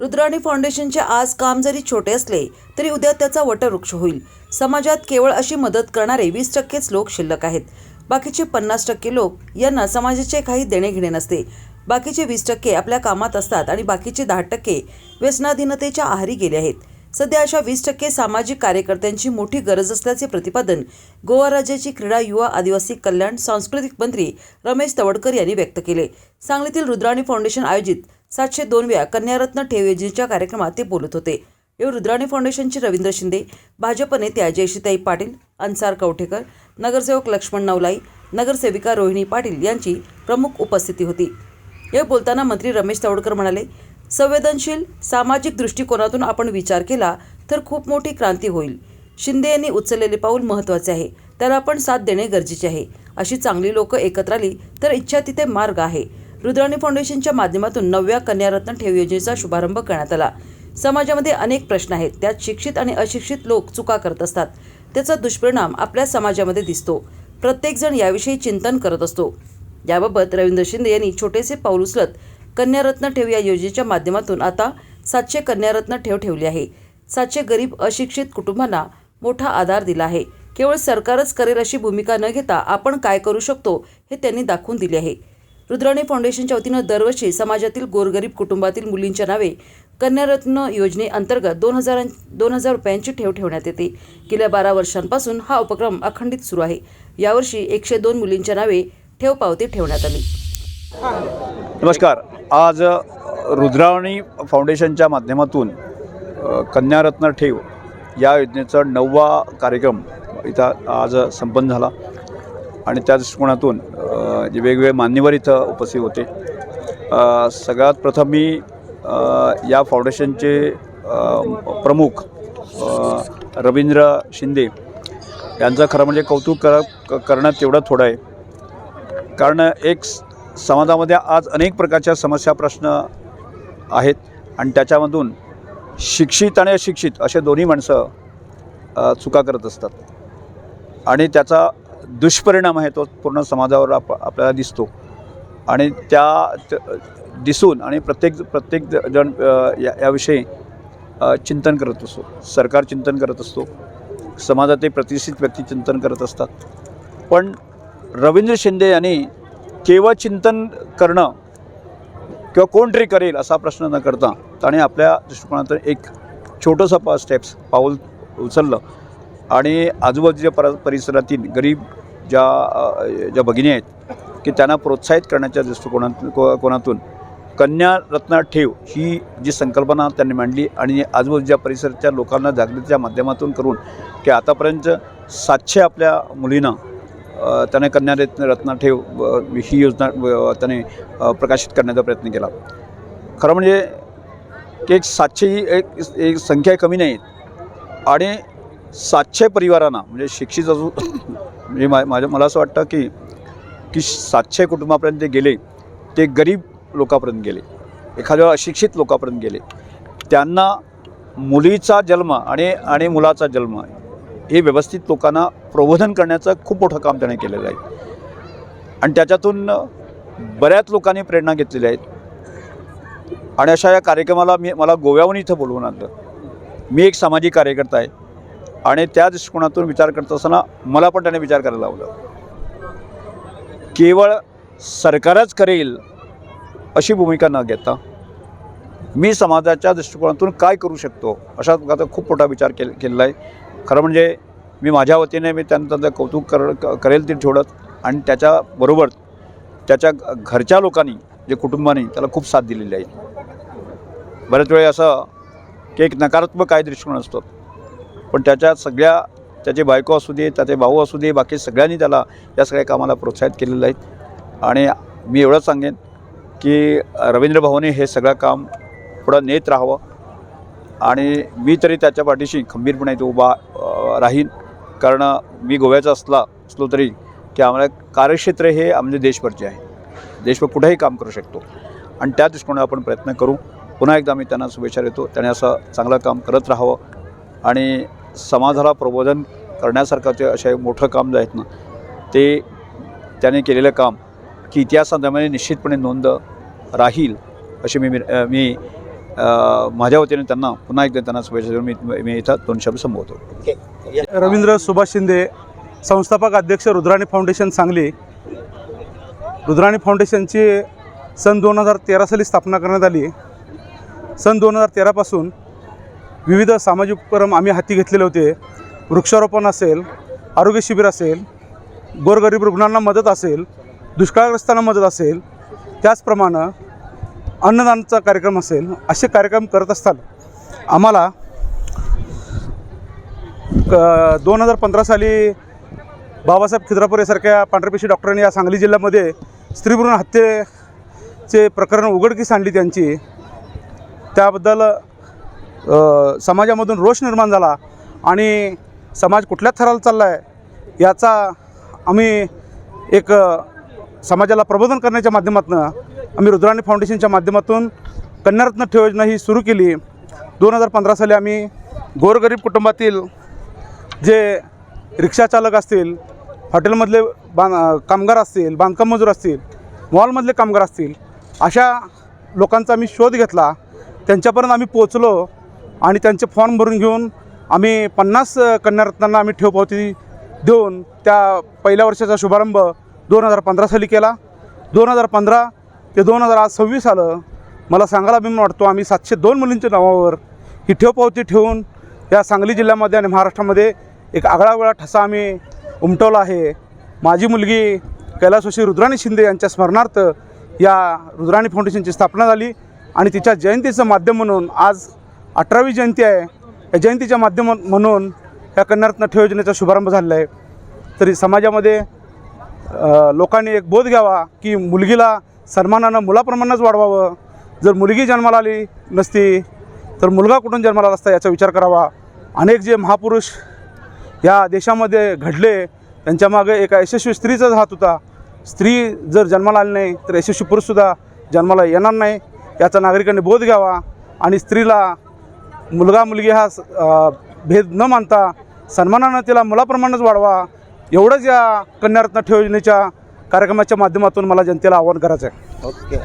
रुद्राणी फाउंडेशनचे आज काम जरी छोटे असले तरी उद्या त्याचा वटवृक्ष होईल. समाजात केवळ अशी मदत करणारे वीस टक्केच लोक शिल्लक आहेत. बाकीचे पन्नास टक्के लोक यांना समाजाचे काही देणे घेणे नसते. बाकीचे वीस टक्के आपल्या कामात असतात आणि बाकीचे दहा टक्के व्यसनाधीनतेच्या आहारी गेले आहेत. सध्या अशा वीस टक्के सामाजिक कार्यकर्त्यांची मोठी गरज असल्याचे प्रतिपादन गोवा राज्याची क्रीडा युवा आदिवासी कल्याण सांस्कृतिक मंत्री रमेश तवडकर यांनी व्यक्त केले. सांगलीतील रुद्राणी फाउंडेशन आयोजित सातशे दोनव्या कन्यारत्न ठेव योजनेच्या कार्यक्रमात ते बोलत होते. यावेळी रुद्राणी फाउंडेशनचे रवींद्र शिंदे भाजप नेत्या जयशीताई पाटील अन्सार कवठेकर नगरसेवक लक्ष्मण नवलाई नगरसेविका रोहिणी पाटील यांची प्रमुख उपस्थिती होती. यावेळी बोलताना मंत्री रमेश तवडकर म्हणाले संवेदनशील सामाजिक दृष्टिकोनातून आपण विचार केला तर खूप मोठी क्रांती होईल. शिंदे यांनी उचललेले पाऊल महत्त्वाचे आहे. त्याला आपण साथ देणे गरजेचे आहे. अशी चांगली लोकं एकत्र आली तर इच्छा तिथे मार्ग आहे. रुद्राणी फाउंडेशनच्या माध्यमातून नवव्या कन्यारत्न ठेव योजनेचा शुभारंभ करण्यात आला. समाजामध्ये अनेक प्रश्न आहेत. त्यात शिक्षित आणि अशिक्षित लोक चुका करत असतात. त्याचा दुष्परिणाम आपल्या समाजामध्ये दिसतो. प्रत्येकजण याविषयी चिंतन करत असतो. याबाबत रवींद्र शिंदे यांनी छोटेसे पाऊल उचलत कन्यारत्न ठेव या योजनेच्या माध्यमातून आता सातशे कन्यारत्न ठेव ठेवली आहे. सातशे गरीब अशिक्षित कुटुंबांना मोठा आधार दिला आहे. केवळ सरकारच करेल अशी भूमिका न घेता आपण काय करू शकतो हे त्यांनी दाखवून दिले आहे. रुद्राणी फाउंडेशनच्या वतीनं दरवर्षी समाजातील गोरगरीब कुटुंबातील मुलींच्या नावे कन्यारत्न योजनेअंतर्गत दोन हजार दोन हजार रुपयांची ठेव ठेवण्यात येते. गेल्या बारा वर्षांपासून हा उपक्रम अखंडित सुरू आहे. यावर्षी एकशे दोन मुलींच्या नावे ठेव पावती ठेवण्यात आली. नमस्कार. आज रुद्रावणी फाउंडेशनच्या माध्यमातून कन्यारत्न ठेव या योजनेचा नववा कार्यक्रम इथं आज संपन्न झाला. आणि त्या दृष्टिकोनातून जे वेगवेगळे मान्यवर इथं उपस्थित होते. सगळ्यात प्रथम मी या फाउंडेशनचे प्रमुख रवींद्र शिंदे यांचं खरं म्हणजे कौतुक कर करणं तेवढं थोडं आहे. कारण एक समाजामध्ये आज अनेक प्रकारच्या समस्या प्रश्न आहेत आणि त्याच्यामधून शिक्षित आणि अशिक्षित असे दोन्ही माणसं चुका करत असतात. आणि त्याचा दुष्परिणाम आहे तो पूर्ण समाजावर आप आपल्याला दिसतो. आणि त्या त- दिसून आणि प्रत्येक प्रत्येक जण या याविषयी चिंतन करत असतो. सरकार चिंतन करत असतो. समाजातील प्रतिष्ठित व्यक्ती चिंतन करत असतात. पण रवींद्र शिंदे यांनी केवळ चिंतन करणं किंवा कोणतरी करेल असा प्रश्न न करता त्याने आपल्या दृष्टिकोनातून एक छोटंसं पा स्टेप्स पाऊल उचललं. आणि आजूबाजूच्या पर परिसरातील गरीब ज्या ज्या भगिनी आहेत की त्यांना प्रोत्साहित करण्याच्या दृष्टिकोनात को- कोनातून कन्या रत्ना ठेव ही जी संकल्पना त्यांनी मांडली आणि आजूबाजूच्या परिसराच्या लोकांना जागृतीच्या माध्यमातून करून की आतापर्यंत सातशे आपल्या मुलींना त्याने कन्या रत्न रत्ना ठेव ही योजना त्याने प्रकाशित करण्याचा प्रयत्न केला. खरं म्हणजे की एक सातशे ही एक एक संख्या कमी नाही आणि सातशे परिवारांना म्हणजे शिक्षित असू म्हणजे मा माझ्या मला असं वाटतं की की सातशे कुटुंबापर्यंत ते गेले ते गरीब लोकांपर्यंत गेले एखाद्या अशिक्षित लोकांपर्यंत गेले. त्यांना मुलीचा जन्म आणि आणि मुलाचा जन्म हे व्यवस्थित लोकांना प्रबोधन करण्याचं खूप मोठं काम त्याने केलेलं आहे. आणि त्याच्यातून बऱ्याच लोकांनी प्रेरणा घेतलेली आहेत आणि अशा या कार्यक्रमाला मी मला गोव्याहून इथं बोलवून आणलं. मी एक सामाजिक कार्यकर्ता आहे. आणि त्या दृष्टिकोनातून विचार करत असताना मला पण त्याने विचार करायला लावलं. केवळ सरकारच करेल अशी भूमिका न घेता मी समाजाच्या दृष्टिकोनातून काय करू शकतो अशा प्रकारचा खूप मोठा विचार केल केलेला आहे. खरं म्हणजे मी माझ्या वतीने मी त्यांचं त्यांचं कौतुक कर करेल ते ठेवत आणि त्याच्याबरोबर त्याच्या घरच्या लोकांनी जे कुटुंबाने त्याला खूप साथ दिलेली आहे. बऱ्याच वेळी असं की एक नकारात्मक काय दृष्टिकोन असतो. पण त्याच्या सगळ्या त्याचे बायको असू दे त्याचे भाऊ असू दे बाकी सगळ्यांनी त्याला या सगळ्या कामाला प्रोत्साहित केलेलं आहे. आणि मी एवढंच सांगेन की रवींद्र भाऊने हे सगळं काम पुढं नेत राहावं. आणि मी तरी त्याच्या पाठीशी खंबीरपणे तो उभा राहीन. कारण मी गोव्याचा असला असलो तरी की आम्हाला कार्यक्षेत्र हे आमचे देशभरचे आहे. देशभर कुठेही काम करू शकतो. आणि त्या दृष्टिकोनाने आपण प्रयत्न करू. पुन्हा एकदा मी त्यांना शुभेच्छा देतो. त्याने असं चांगलं काम करत राहावं. आणि समाजाला प्रबोधन करण्यासारखं ते असे मोठं काम जे आहेत ना ते त्याने केलेलं काम की इतिहासामध्ये निश्चितपणे नोंद राहील अशी मी मी माझ्या वतीने त्यांना पुन्हा एकदा त्यांना शुभेच्छा देऊन मी मी इथं दोन शब्द संबोधतो. रवींद्र सुभाष शिंदे संस्थापक अध्यक्ष रुद्राणी फाउंडेशन सांगली. रुद्राणी फाउंडेशनची सन दोन हजार तेरा साली स्थापना करण्यात आली. सन दोन हजार तेरापासून विविध सामाजिक उपक्रम आम्ही हाती घेतलेले होते. वृक्षारोपण असेल आरोग्य शिबिर असेल गोरगरीब रुग्णांना मदत असेल दुष्काळग्रस्तांना मदत असेल त्याचप्रमाणे अन्नदानाचा कार्यक्रम असेल असे कार्यक्रम करत असताना आम्हाला क दोन हजार पंधरा साली बाबासाहेब खिद्रापूर यासारख्या पांढरपेशी डॉक्टरांनी या सांगली जिल्ह्यामध्ये स्त्रीभ्रूण हत्येचे प्रकरण उघडकीस आणली त्यांची. त्याबद्दल समाजामधून रोष निर्माण झाला आणि समाज कुठल्या थराला चालला आहे याचा आम्ही एक समाजाला प्रबोधन करण्याच्या माध्यमातून आम्ही रुद्राणी फाउंडेशनच्या माध्यमातून कन्यारत्न ठेव योजना ही सुरू केली. दोन हजार पंधरा साली आम्ही गोरगरीब कुटुंबातील जे रिक्षाचालक असतील हॉटेलमधले बां कामगार असतील बांधकाम मजूर असतील मॉलमधले कामगार असतील अशा लोकांचा आम्ही शोध घेतला. त्यांच्यापर्यंत आम्ही पोचलो आणि त्यांचे फॉर्म भरून घेऊन आम्ही पन्नास कन्यारत्नांना आम्ही ठेवपावती देऊन त्या पहिल्या वर्षाचा शुभारंभ दोन हजार पंधरा साली केला. दोन हजार पंधरा ते दोन हजार आज सव्वीस आलं मला सांगायला अभिमान वाटतो आम्ही सातशे दोन मुलींच्या नावावर ही ठेवपावती ठेवून या सांगली जिल्ह्यामध्ये आणि महाराष्ट्रामध्ये एक आगळावेगळा ठसा आम्ही उमटवला आहे. माझी मुलगी कैलासोशी रुद्राणी शिंदे यांच्या स्मरणार्थ या रुद्राणी फाउंडेशनची स्थापना झाली आणि तिच्या जयंतीचं माध्यम म्हणून आज अठरावी जयंती आहे. या जयंतीच्या माध्यम म्हणून या कन्यारत्न ठेव योजनेचा शुभारंभ झालेला आहे. तरी समाजामध्ये लोकांनी एक बोध घ्यावा की मुलगीला सन्मानानं मुलाप्रमाणेच वाढवावं. जर मुलगी जन्माला आली नसती तर मुलगा कुठून जन्माला असता याचा विचार करावा. अनेक जे महापुरुष या देशामध्ये घडले त्यांच्यामागे एका यशस्वी स्त्रीचाच हात होता. स्त्री जर जन्माला आली नाही तर यशस्वी पुरुषसुद्धा जन्माला येणार नाही. याचा नागरिकांनी बोध घ्यावा आणि स्त्रीला मुलगा मुलगी हा स- भेद न मानता सन्मानानं तिला मुलाप्रमाणेच वाढवा. एवढंच या कन्यारत्न ठेव योजनेच्या कार्यक्रमाच्या माध्यमातून मला जनतेला आवाहन करायचं आहे ओके.